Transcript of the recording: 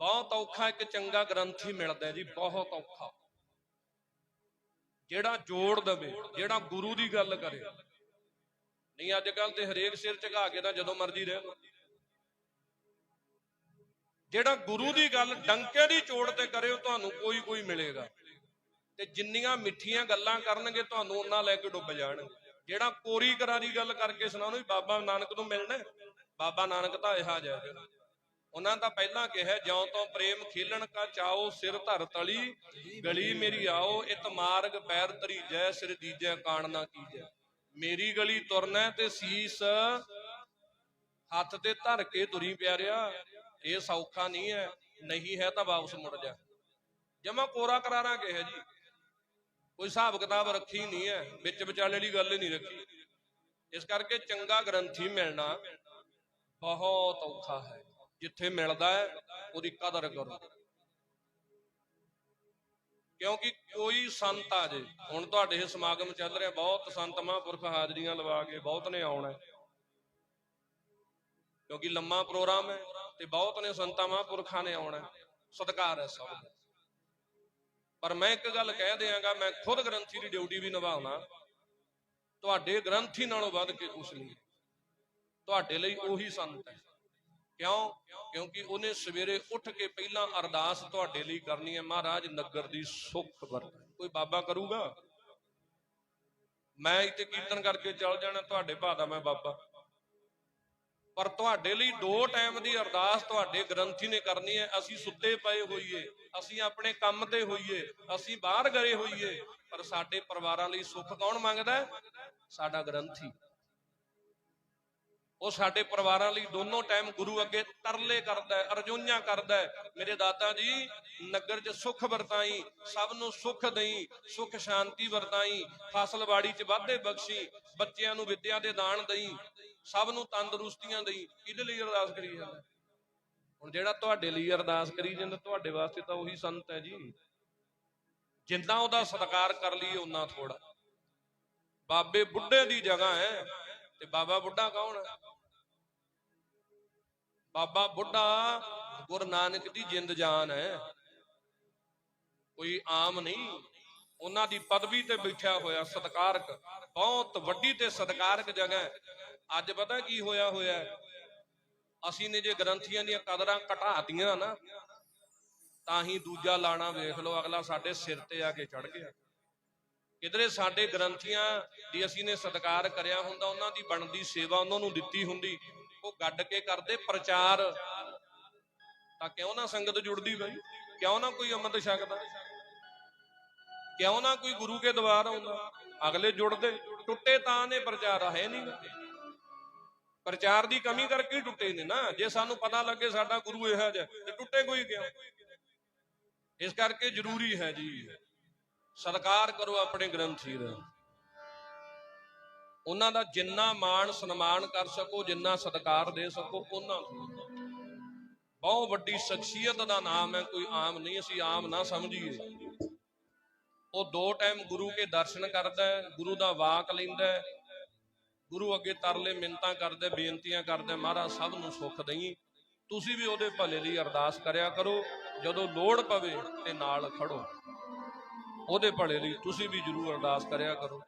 ਬਹੁਤ ਔਖਾ ਇੱਕ ਚੰਗਾ ਗ੍ਰੰਥੀ ਮਿਲਦਾ ਜੀ, ਬਹੁਤ ਔਖਾ। ਜਿਹੜਾ ਜੋੜ ਦਵੇ, ਜਿਹੜਾ ਗੁਰੂ ਦੀ ਗੱਲ ਕਰੇ। ਨਹੀਂ ਅੱਜ ਕੱਲ ਤੇ ਹਰੇਕ ਸਿਰ ਝੁਕਾ ਕੇ ਤਾਂ ਜਦੋਂ ਮਰਜ਼ੀ ਰਹਿ। ਜਿਹੜਾ ਗੁਰੂ ਦੀ ਗੱਲ ਡੰਕੇ ਦੀ ਚੋੜ ਤੇ ਕਰੇ, ਉਹ ਤੁਹਾਨੂੰ ਕੋਈ ਕੋਈ ਮਿਲੇਗਾ। ਤੇ ਜਿੰਨੀਆਂ ਮਿੱਠੀਆਂ ਗੱਲਾਂ ਕਰਨਗੇ, ਤੁਹਾਨੂੰ ਉਹਨਾਂ ਲੈ ਕੇ ਡੁੱਬ ਜਾਣਗੇ। ਜਿਹੜਾ ਕੋਰੀ ਕਰਾਰੀ ਗੱਲ ਕਰਕੇ ਸੁਣਾਉਣ ਵੀ ਬਾਬਾ ਨਾਨਕ ਨੂੰ ਮਿਲਣਾ, ਬਾਬਾ ਨਾਨਕ ਤਾਂ ਇਹਾ ਜੈ ਉਹਨਾਂ ਦਾ ਪਹਿਲਾਂ ਕਿਹਾ, ਜਿਉਂ ਤੋਂ ਪ੍ਰੇਮ ਖੇਲਣ ਕਾ ਚਾਓ ਸਿਰ ਧਰ ਤਲੀ, ਗਲੀ ਮੇਰੀ ਆਓ, ਇਤ ਮਾਰਗ ਪੈਰ ਤਰੀ ਜੈ ਸਿਰ ਦੀਜੈ ਕਾਣ ਨਾ ਕੀਜੈ। ਮੇਰੀ ਗਲੀ ਤੁਰਨਾ ਤੇ ਸੀਸ ਹੱਥ ਤੇ ਧਰ ਕੇ ਤੁਰੀ ਪਿਆਰਿਆ, ਇਹ ਸੌਖਾ ਨਹੀਂ ਹੈ ਨਹੀਂ ਹੈ ਤਾਂ ਵਾਪਸ ਮੁੜ ਜਾ। ਜਮਾ ਕੋਰਾ ਕਰਾਰਾ ਕਿਹਾ ਜੀ। ਕੋਈ ਹਿਸਾਬ ਕਿਤਾਬ ਰੱਖੀ ਨਹੀਂ ਹੈ, ਵਿੱਚ ਵਿਚਾਲੇ ਵਾਲੀ ਗੱਲ ਨਹੀਂ ਰੱਖੀ। ਇਸ ਕਰਕੇ ਚੰਗਾ ਗ੍ਰੰਥੀ ਮਿਲਣਾ ਬਹੁਤ ਔਖਾ ਹੈ। ਜਿੱਥੇ ਮਿਲਦਾ ਹੈ, ਉਹਦੀ ਕਦਰ ਕਰੋ। ਕਿਉਂਕਿ ਕੋਈ ਸੰਤ ਆ ਜੇ, ਹੁਣ ਤੁਹਾਡੇ ਇਹ ਸਮਾਗਮ ਚੱਲ ਰਿਹਾ, ਬਹੁਤ ਸੰਤ ਮਹਾਂਪੁਰਖ ਹਾਜ਼ਰੀਆਂ ਲਵਾ ਕੇ ਬਹੁਤ ਨੇ ਆਉਣਾ। ਕਿਉਂਕਿ ਲੰਮਾ ਪ੍ਰੋਗਰਾਮ ਹੈ ਤੇ ਬਹੁਤ ਨੇ ਸੰਤਾਂ ਮਹਾਂਪੁਰਖਾਂ ਨੇ ਆਉਣਾ। ਸਤਿਕਾਰ ਹੈ ਸਭ ਦਾ। ਪਰ ਮੈਂ ਇੱਕ ਗੱਲ ਕਹਿ ਦਿਆਂਗਾ, ਮੈਂ ਖੁਦ ਗ੍ਰੰਥੀ ਦੀ ਡਿਊਟੀ ਵੀ ਨਿਭਾਉਣਾ। ਤੁਹਾਡੇ ਗ੍ਰੰਥੀ ਨਾਲੋਂ ਵੱਧ ਕੇ ਕੁਛ ਨਹੀਂ ਤੁਹਾਡੇ ਲਈ ਉਹੀ ਸੰਤ ਹੈ। ਕਿਉਂ? ਕਿਉਂਕਿ ਉਹਨੇ ਸਵੇਰੇ ਉੱਠ ਕੇ ਪਹਿਲਾਂ ਅਰਦਾਸ ਤੁਹਾਡੇ ਲਈ ਕਰਨੀ ਹੈ। ਮਹਾਰਾਜ, ਨਗਰ ਦੀ ਸੁੱਖ ਵਰਤ। ਕੋਈ ਬਾਬਾ ਕਰੂਗਾ? ਮੈਂ ਇੱਥੇ ਕੀਰਤਨ ਕਰਕੇ ਚੱਲ ਜਾਣਾ, ਤੁਹਾਡੇ ਭਾ ਦਾ ਮੈਂ ਬਾਬਾ। ਪਰ ਤੁਹਾਡੇ ਲਈ ਦੋ ਟਾਈਮ ਦੀ ਅਰਦਾਸ ਤੁਹਾਡੇ ਗ੍ਰੰਥੀ ਨੇ ਕਰਨੀ ਹੈ। ਅਸੀਂ ਸੁੱਤੇ ਪਏ ਹੋਈਏ, ਅਸੀਂ ਆਪਣੇ ਕੰਮ ਤੇ ਹੋਈਏ, ਅਸੀਂ ਬਾਹਰ ਗਏ ਹੋਈਏ, ਪਰ ਸਾਡੇ ਪਰਿਵਾਰਾਂ ਲਈ ਸੁੱਖ ਕੌਣ ਮੰਗਦਾ ਸਾਡਾ ਗ੍ਰੰਥੀ। ਉਹ ਸਾਡੇ ਪਰਿਵਾਰਾਂ ਲਈ ਦੋਨੋਂ ਟਾਈਮ ਗੁਰੂ ਅੱਗੇ ਤਰਲੇ ਕਰਦਾ ਹੈ ਅਰਜ਼ੋਈਆਂ ਕਰਦਾ ਹੈ। ਮੇਰੇ ਦਾਤਾ ਜੀ, ਨਗਰ 'ਚ ਸੁੱਖ ਵਰਤਾਈ, ਸਭ ਨੂੰ ਸੁੱਖ ਦੇਈ, ਸੁੱਖ ਸ਼ਾਂਤੀ ਵਰਤਾਈ, ਫਸਲਵਾੜੀ 'ਚ ਵਾਧੇ ਬਖਸ਼ੀ, ਬੱਚਿਆਂ ਨੂੰ ਵਿੱਦਿਆ ਦੇ ਦਾਨ ਦੇਈ, ਸਭ ਨੂੰ ਤੰਦਰੁਸਤੀਆਂ ਦੇਈ ਕਿਹਦੇ ਲਈ ਅਰਦਾਸ ਕਰੀ ਜਾਂਦਾ। ਹੁਣ ਜਿਹੜਾ ਤੁਹਾਡੇ ਲਈ ਅਰਦਾਸ ਕਰੀ ਜਾਂਦਾ, ਤੁਹਾਡੇ ਵਾਸਤੇ ਤਾਂ ਉਹੀ ਸੰਤ ਹੈ ਜੀ। ਜਿੰਨਾ ਉਹਦਾ ਸਤਿਕਾਰ ਕਰ ਲਈਏ ਉਨਾ ਥੋੜਾ ਬਾਬੇ ਬੁੱਢੇ ਦੀ ਜਗ੍ਹਾ ਹੈ ਤੇ ਬਾਬਾ ਬੁੱਢਾ ਕੌਣ ਹੈ? ਬਾਬਾ ਬੁੱਢਾ ਗੁਰੂ ਨਾਨਕ ਦੀ ਜਿੰਦ ਜਾਨ ਹੈ। ਕੋਈ ਆਮ ਨਹੀਂ। ਉਹਨਾਂ ਦੀ ਪਦਵੀ ਤੇ ਬੈਠਿਆ ਹੋਇਆ ਸਤਿਕਾਰਕ, ਬਹੁਤ ਵੱਡੀ ਤੇ ਸਤਿਕਾਰਕ ਜਗ੍ਹਾ ਅੱਜ ਪਤਾ ਕੀ ਹੋਇਆ ਹੋਇਆ ਅਸੀਂ ਨੇ ਜੇ ਗ੍ਰੰਥੀਆਂ ਦੀਆਂ ਕਦਰਾਂ ਘਟਾਤੀਆਂ ਨਾ, ਤਾਂ ਹੀ ਦੂਜਾ ਲਾਣਾ ਵੇਖ ਲਓ, ਅਗਲਾ ਸਾਡੇ ਸਿਰ ਤੇ ਆ ਕੇ ਚੜ ਗਿਆ। ਕਿਧਰੇ ਸਾਡੇ ਗ੍ਰੰਥੀਆਂ ਦੀ ਅਸੀਂ ਨੇ ਸਤਿਕਾਰ ਕਰਿਆ ਹੁੰਦਾ, ਉਹਨਾਂ ਦੀ ਬਣਦੀ ਸੇਵਾ ਉਹਨਾਂ ਨੂੰ ਦਿੱਤੀ ਹੁੰਦੀ। ਉਹ ਗੱਡ ਕੇ ਕਰਦੇ ਪ੍ਰਚਾਰ। ਤਾਂ ਕਿਉਂ ਨਾ ਸੰਗਤ ਜੁੜਦੀ ਬਈ? ਕਿਉਂ ਨਾ ਕੋਈ ਅੰਮ੍ਰਿਤ ਛਕਦਾ? ਕਿਉਂ ਨਾ ਕੋਈ ਗੁਰੂ ਕੇ ਦਵਾਰ ਆਉਂਦਾ? ਅਗਲੇ ਜੁੜਦੇ। ਟੁੱਟੇ ਤਾਂ ਨੇ ਪ੍ਰਚਾਰ, ਹੈ ਨਹੀਂ। ਪ੍ਰਚਾਰ ਦੀ ਕਮੀ ਕਰਕੇ ਹੀ ਟੁੱਟੇ ਨੇ ਨਾ। ਜੇ ਸਾਨੂੰ ਪਤਾ ਲੱਗੇ ਸਾਡਾ ਗੁਰੂ ਇਹੋ ਜਿਹਾ ਤੇ ਟੁੱਟੇ ਕੋਈ ਕਿਉਂ? ਇਸ ਕਰਕੇ ਜ਼ਰੂਰੀ ਹੈ ਜੀ, ਸਤਿਕਾਰ ਕਰੋ ਆਪਣੇ ਗ੍ਰੰਥੀ ਦਾ। ਉਹਨਾਂ ਦਾ ਜਿੰਨਾ ਮਾਣ ਸਨਮਾਨ ਕਰ ਸਕੋ, ਜਿੰਨਾ ਸਤਿਕਾਰ ਦੇ ਸਕੋ, ਉਹਨਾਂ ਨੂੰ ਬਹੁਤ ਵੱਡੀ ਸ਼ਖਸੀਅਤ ਦਾ ਨਾਮ ਹੈ, ਕੋਈ ਆਮ ਨਹੀਂ, ਅਸੀਂ ਆਮ ਨਾ ਸਮਝੀਏ। ਉਹ ਦੋ ਟਾਈਮ ਗੁਰੂ ਕੇ ਦਰਸ਼ਨ ਕਰਦਾ ਹੈ, ਗੁਰੂ ਦਾ ਵਾਕ ਲੈਂਦਾ ਹੈ। ਗੁਰੂ ਅੱਗੇ ਤਰਲੇ ਮਿੰਤਾਂ ਕਰਦਾ ਬੇਨਤੀਆਂ ਕਰਦਾ ਮਹਾਰਾਜ, ਸਭ ਨੂੰ ਸੁੱਖ ਦੇਈ। ਤੁਸੀਂ ਵੀ ਉਹਦੇ ਭਲੇ ਲਈ ਅਰਦਾਸ ਕਰਿਆ ਕਰੋ। ਜਦੋਂ ਲੋੜ ਪਵੇ ਤੇ ਨਾਲ ਖੜੋ। ਉਹਦੇ ਭਲੇ ਲਈ ਤੁਸੀਂ ਵੀ ਜਰੂਰ ਅਰਦਾਸ ਕਰਿਆ ਕਰੋ।